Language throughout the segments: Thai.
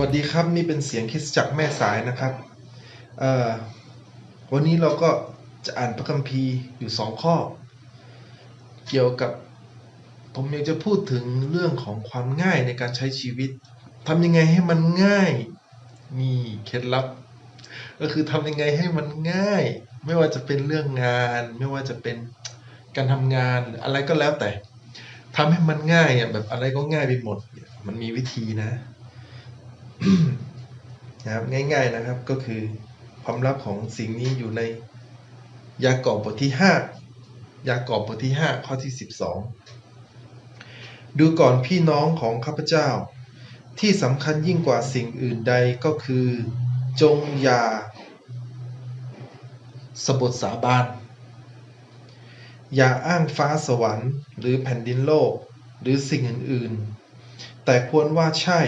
สวัสดีครับนี่เป็นเสียงคิสจักแม่สายนะครับวันนี้เราก็จะอ่านพระคัมภีร์อยู่สองข้อ เกี่ยวกับผมอยากจะพูดถึงเรื่องของความง่ายในการใช้ชีวิตทำยังไงให้มันง่ายนี่เคล็ดลับ ก็คือทำยังไงให้มันง่าย ไม่ว่าจะเป็นเรื่องงาน ไม่ว่าจะเป็นการทำงานอะไรก็แล้วแต่ทำให้มันง่ายอะแบบอะไรก็ง่ายไปหมด มันมีวิธีนะ นะครับง่ายๆนะครับก็คือความลับของสิ่งนี้อยู่ในยากอบบทที่ห้ายากอบบทที่ห้าข้อที่สิบสองดูก่อนพี่น้องของข้าพเจ้า ที่สำคัญยิ่งกว่าสิ่งอื่นใดก็คือ จงอย่าสบทสาบาน อย่าอ้างฟ้าสวรรค์ หรือแผ่นดินโลก หรือสิ่งอื่น ๆ แต่ควรว่าใช่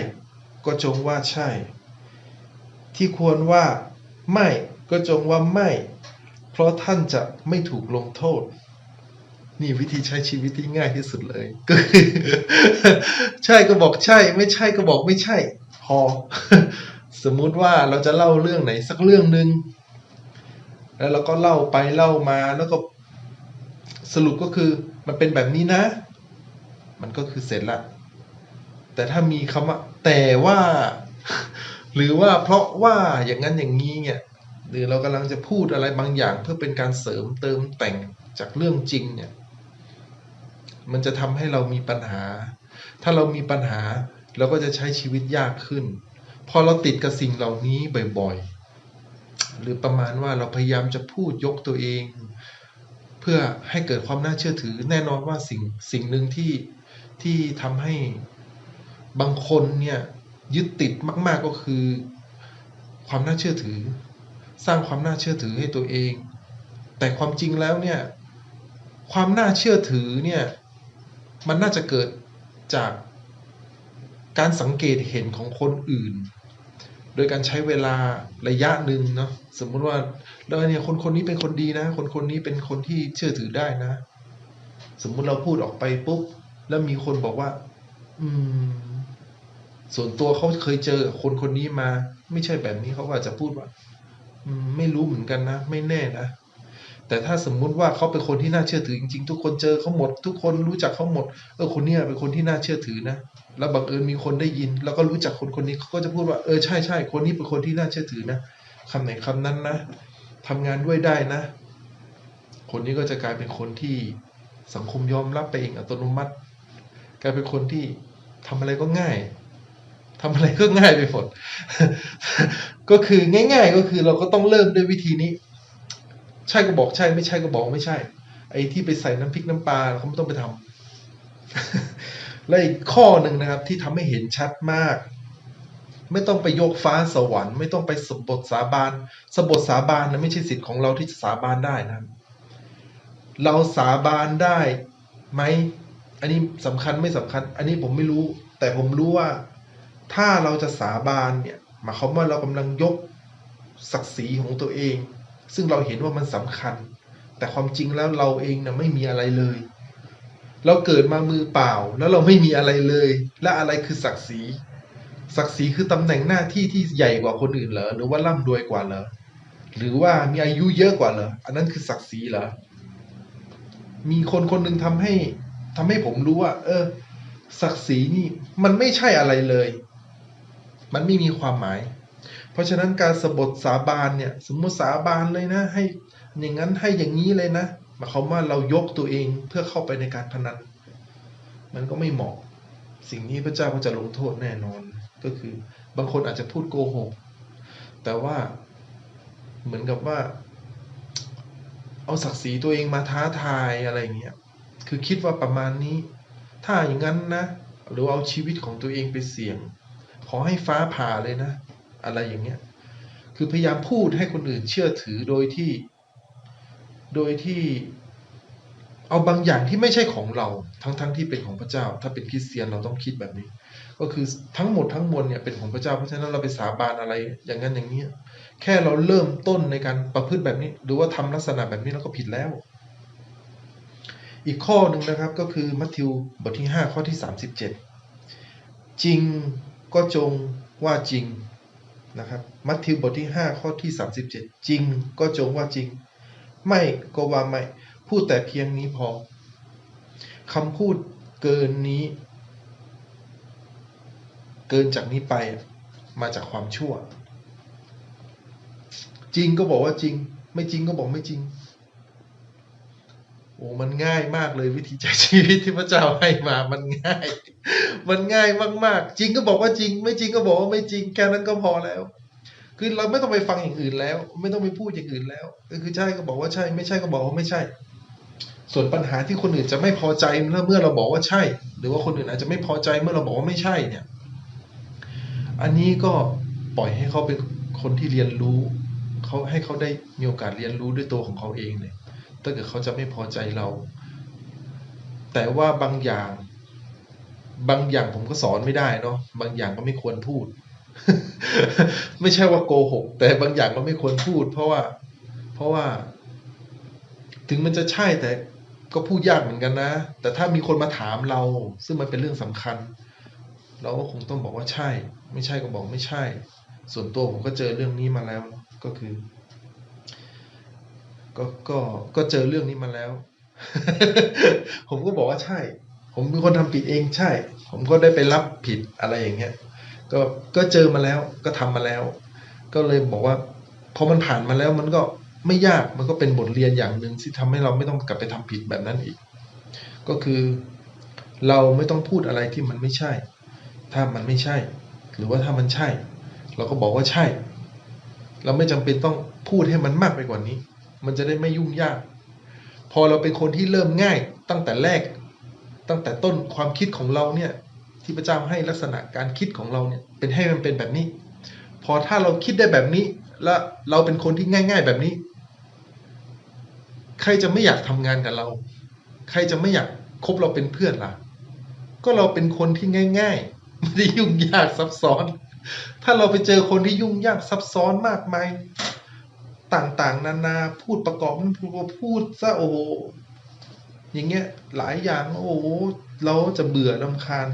ก็จงว่าใช่ ที่ควรว่าไม่ก็จงว่าไม่ เพราะท่านจะไม่ถูกลงโทษ นี่วิธีใช้ชีวิตที่ง่ายที่สุดเลยก็คือใช่ก็บอกใช่ ไม่ใช่ก็บอกไม่ใช่ พอ สมมุติว่าเราจะเล่าเรื่องไหนสักเรื่องหนึ่งแล้วเราก็เล่าไปเล่ามาแล้วก็สรุปก็คือมันเป็นแบบนี้นะ มันก็คือเสร็จละ แต่ถ้ามีคำว่า แต่ว่า หรือว่าเพราะว่าอย่างนั้นอย่างนี้เนี่ยหรือเรากำลังจะพูดอะไรบางอย่างเพื่อเป็นการเสริมเติมแต่งจากเรื่องจริงเนี่ย มันจะทำให้เรามีปัญหา ถ้าเรามีปัญหาเราก็จะใช้ชีวิตยากขึ้น พอเราติดกับสิ่งเหล่านี้บ่อยๆ หรือประมาณว่าเราพยายามจะพูดยกตัวเอง เพื่อให้เกิดความน่าเชื่อถือ แน่นอนว่าสิ่งสิ่งหนึ่งที่ที่ทำให้ บางคนเนี่ยยึดติดมาก ๆก็คือ ความน่าเชื่อถือ สร้างความน่าเชื่อถือให้ตัวเอง แต่ความจริงแล้วเนี่ยความน่าเชื่อถือเนี่ยมันน่าจะเกิดจากการสังเกตเห็นของคนอื่น โดยการใช้เวลาระยะหนึ่งเนาะสมมุติว่าแล้วเนี่ยคนคนนี้เป็นคนดีนะ คนคนนี้เป็นคนที่เชื่อถือได้นะ สมมุติเราพูดออกไปปุ๊บแล้วมีคนบอกว่า อืม ส่วนตัวเขาเคยเจอคนคนนี้มา ไม่ใช่แบบนี้เขาอาจจะพูดว่าไม่รู้เหมือนกันนะ ไม่แน่นะ แต่ถ้าสมมุติว่าเขาเป็นคนที่น่าเชื่อถือจริง ๆ ทุกคนเจอเขาหมด ทุกคนรู้จักเขาหมด เออคนนี้เป็นคนที่น่าเชื่อถือนะ แล้วบังเอิญมีคนได้ยิน แล้วก็รู้จักคนคนนี้เขาก็จะพูดว่าเออใช่ใช่คนนี้เป็นคนที่น่าเชื่อถือนะคำไหนคำนั้นนะทำงานด้วยได้นะ คนนี้ก็จะกลายเป็นคนที่สังคมยอมรับไปเองอัตโนมัติ กลายเป็นคนที่ทำอะไรก็ง่าย ทำอะไรก็ง่ายไปหมดก็คือง่าย ๆ ก็คือเราก็ต้องเริ่มด้วยวิธีนี้ ใช่ก็บอกใช่ ไม่ใช่ก็บอกไม่ใช่ ไอ้ที่ไปใส่น้ำพริกน้ำปลาเขาไม่ต้องไปทำและอีกข้อหนึ่งนะครับ ที่ทำให้เห็นชัดมาก ไม่ต้องไปยกฟ้าสวรรค์ ไม่ต้องไปสบทสาบานสบทสาบานนะไม่ใช่สิทธิ์ของเราที่จะสาบานได้นะเราสาบานได้ไหมอันนี้สำคัญไม่สำคัญ อันนี้ผมไม่รู้ แต่ผมรู้ว่า ถ้าเราจะสาบานเนี่ยหมายความว่าเรากำลังยกศักดิ์ศรีของตัวเอง ซึ่งเราเห็นว่ามันสำคัญ แต่ความจริงแล้วเราเองนะไม่มีอะไรเลย เราเกิดมามือเปล่าแล้วเราไม่มีอะไรเลย และอะไรคือศักดิ์ศรีศักดิ์ศรีคือตำแหน่งหน้าที่ที่ใหญ่กว่าคนอื่นเหรอหรือว่าร่ำรวยกว่าเหรอหรือว่ามีอายุเยอะกว่าเหรออันนั้นคือศักดิ์ศรีเหรอมีคนคนหนึ่งทำให้ทำให้ผมรู้ว่า เออ ศักดิ์ศรีนี่มันไม่ใช่อะไรเลย มันไม่มีความหมาย เพราะฉะนั้นการสบทสาบานเนี่ยสมมติสาบานเลยนะให้อย่างนั้นให้อย่างนี้เลยนะหมายความว่าเรายกตัวเองเพื่อเข้าไปในการพนัน มันก็ไม่เหมาะ สิ่งนี้พระเจ้าก็จะลงโทษแน่นอน ก็คือบางคนอาจจะพูดโกหก แต่ว่าเหมือนกับว่า เอาศักดิ์ศรีตัวเองมาท้าทายอะไรอย่างเงี้ย คือคิดว่าประมาณนี้ ถ้าอย่างนั้นนะ หรือเอาชีวิตของตัวเองไปเสี่ยง ขอให้ฟ้าผ่าเลยนะ อะไรอย่างเงี้ย คือพยายามพูดให้คนอื่นเชื่อถือโดยที่ โดยที่เอาบางอย่างที่ไม่ใช่ของเรา ทั้งๆทที่เป็นของพระเจ้า ถ้าเป็นคริสเตียนเราต้องคิดแบบนี้ ก็คือทั้งหมดทั้งมวลเนี่ยเป็นของพระเจ้า เพราะฉะนั้นเราไปสาบานอะไรอย่างนั้นอย่างนี้ แค่เราเริ่มต้นในการประพฤติแบบนี้ หรือว่าทำลักษณะแบบนี้เราก็ผิดแล้ว อีกข้อหนึ่งนะครับก็คือมัทธิวบทที่ 5 ข้อที่ 37 จริง ก็จงว่าจริงนะครับมัทธิวบทที่ 5 ข้อที่ 37 จริงก็จงว่าจริง ไม่ก็ว่าไม่ พูดแต่เพียงนี้พอคำพูดเกินนี้ เกินจากนี้ไปมาจากความชั่ว จริงก็บอกว่าจริง ไม่จริงก็บอกไม่จริง โอ้มันง่ายมากเลยวิธีใช้ชีวิตที่พระเจ้าให้มามันง่าย มันง่ายมากๆ จริงก็บอกว่าจริง ไม่จริงก็บอกว่าไม่จริงแค่นั้นก็พอแล้ว คือเราไม่ต้องไปฟังอย่างอื่นแล้ว ไม่ต้องไปพูดอย่างอื่นแล้วคือใช่ก็บอกว่าใช่ ไม่ใช่ก็บอกว่าไม่ใช่ ส่วนปัญหาที่คนอื่นจะไม่พอใจเมื่อเราบอกว่าใช่ หรือว่าคนอื่นอาจจะไม่พอใจเมื่อเราบอกว่าไม่ใช่เนี่ย อันนี้ก็ปล่อยให้เขาเป็นคนที่เรียนรู้เขาให้เขาได้มีโอกาสเรียนรู้ด้วยตัวของเขาเองเลย ถ้าเกิดเขาจะไม่พอใจเรา แต่ว่าบางอย่าง บางอย่างผมก็สอนไม่ได้เนาะบางอย่างก็ไม่ควรพูด ไม่ใช่ว่าโกหก แต่บางอย่างก็ไม่ควรพูด เพราะว่า เพราะว่า ถึงมันจะใช่แต่ก็พูดยากเหมือนกันนะ แต่ถ้ามีคนมาถามเรา ซึ่งมันเป็นเรื่องสำคัญ เราก็คงต้องบอกว่าใช่ ไม่ใช่ก็บอกไม่ใช่ ส่วนตัวผมก็เจอเรื่องนี้มาแล้วก็คือ ก็ก็ก็เจอเรื่องนี้มาแล้ว ผมก็บอกว่าใช่ ผมเป็นคนทำผิดเองใช่ ผมก็ได้ไปรับผิดอะไรอย่างเงี้ยก็ก็เจอมาแล้วก็ทำมาแล้ว ก็เลยบอกว่าพอมันผ่านมาแล้วมันก็ไม่ยากมันก็เป็นบทเรียนอย่างหนึ่งที่ทำให้เราไม่ต้องกลับไปทำผิดแบบนั้นอีก ก็คือเราไม่ต้องพูดอะไรที่มันไม่ใช่ ถ้ามันไม่ใช่ หรือว่าถ้ามันใช่ เราก็บอกว่าใช่ เราไม่จำเป็นต้องพูดให้มันมากไปกว่านี้ มันจะได้ไม่ยุ่งยาก พอเราเป็นคนที่เริ่มง่ายตั้งแต่แรก ตั้งแต่ต้นความคิดของเราเนี่ย ที่พระเจ้าให้ลักษณะการคิดของเราเนี่ย เป็นให้มันเป็นแบบนี้ พอถ้าเราคิดได้แบบนี้ และเราเป็นคนที่ง่าย ๆ แบบนี้ ใครจะไม่อยากทำงานกับเรา ใครจะไม่อยากคบเราเป็นเพื่อนล่ะ ก็เราเป็นคนที่ง่าย ๆ ไม่ได้ยุ่งยากซับซ้อน ถ้าเราไปเจอคนที่ยุ่งยากซับซ้อนมากมาย ต่างๆ นานาพูดประกอบนั้นพูดพูดซะโอ้อย่างเงี้ยหลายอย่างโอ้เราจะเบื่อลำคาญ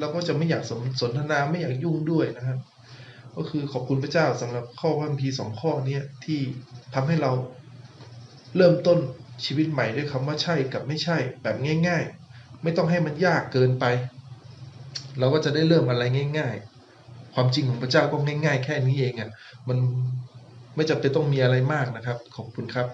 เราก็จะไม่อยากสนสนทนาไม่อยากยุ่งด้วยนะครับ ก็คือขอบคุณพระเจ้าสำหรับข้อพระคัมภีร์สองข้อเนี้ยที่ทำให้เราเริ่มต้นชีวิตใหม่ด้วยคำว่าใช่กับไม่ใช่แบบง่าย ๆ ไม่ต้องให้มันยากเกินไป เราก็จะได้เริ่มอะไรง่าย ๆ ความจริงของพระเจ้าก็ง่าย ๆ แค่นี้เองอะ่ะมัน ไม่จำเป็นต้องมีอะไรมากนะครับ ขอบคุณครับ